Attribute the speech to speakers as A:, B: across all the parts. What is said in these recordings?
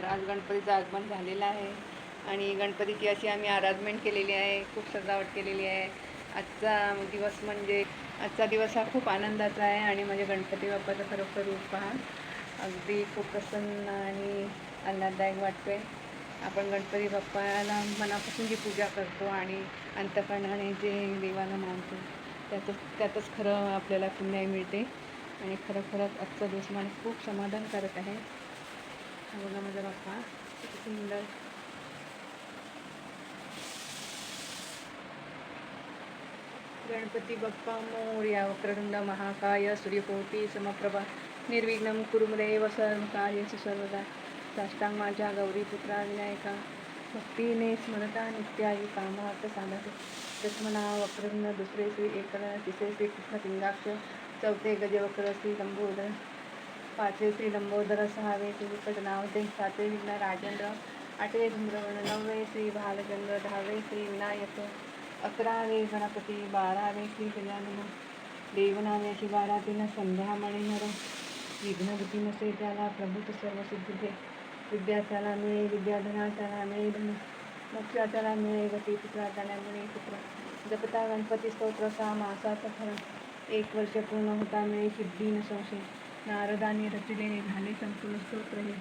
A: तर आज गणपतीचं आगमन झालेलं आहे. आणि गणपतीची अशी आम्ही आराधमेंट केलेली आहे खूप सजावट केलेली आहे. आजचा दिवस म्हणजे आजचा दिवस हा खूप आनंदाचा आहे आणि म्हणजे गणपती बाप्पाचं खरोखर रूप पहा. अगदी खूप प्रसन्न आणि आल्हाददायक वाटतोय. आपण गणपती बाप्पाला मनापासून जी पूजा करतो आणि अंतकरणाने जे देवाला मानतो त्यातच त्यातच खरं आपल्याला पुण्याय मिळते. आणि खरोखरच आजचा दिवस मला खूप समाधानकारक आहे. बघा माझा बाप्पा किती सुंदर. गणपती बाप्पा मोर्या वक्रतुंड महाकाय सूर्यकोटी समप्रभा निर्विघ्नं कुरुमदेव सर्व कार्य सर्वदा साष्टांग माझ्या गौरीपुत्रा विनायका भक्तीने स्मरता नित्याही कामार्थ साधते. दशमना वक्रतुंड दुसरे श्री एकरण तिसरे श्री कृष्ण सिंगाक्ष चौथे गजवक्र श्री लंबोदर पाचवे श्री लंबोदर सहावे श्री विकटनावते सातवे विघ्न राजेंद्र आठवे धुम्रवर्ण नववे श्री भालचंद्र दहावे श्री विनायक अकरावे गणपती बारावे श्री गजानन देवनामे अशी बारा तीन संध्यामणी मणिनर विघ्नभूती नसे त्याला प्रभूत सर्व सिद्धी विद्यार्थ्याला मिळे विद्याधना त्याला मिळे धन मोक्षाच्याला मिळे गती पुत्रा त्याला मिळे पुत्र जपता गणपती स्तोत्र सा मासाचा फरण एक वर्ष पूर्ण होता मिळे सिद्धी न संशय नारदाने रचिलेले झाले संपूर्ण स्तोत्र हे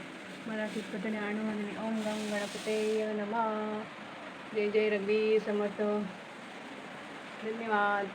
A: मराठीत पतने आणवाने ओम गम गणपते नमा. जय जय रवी समर्थ. धन्यवाद.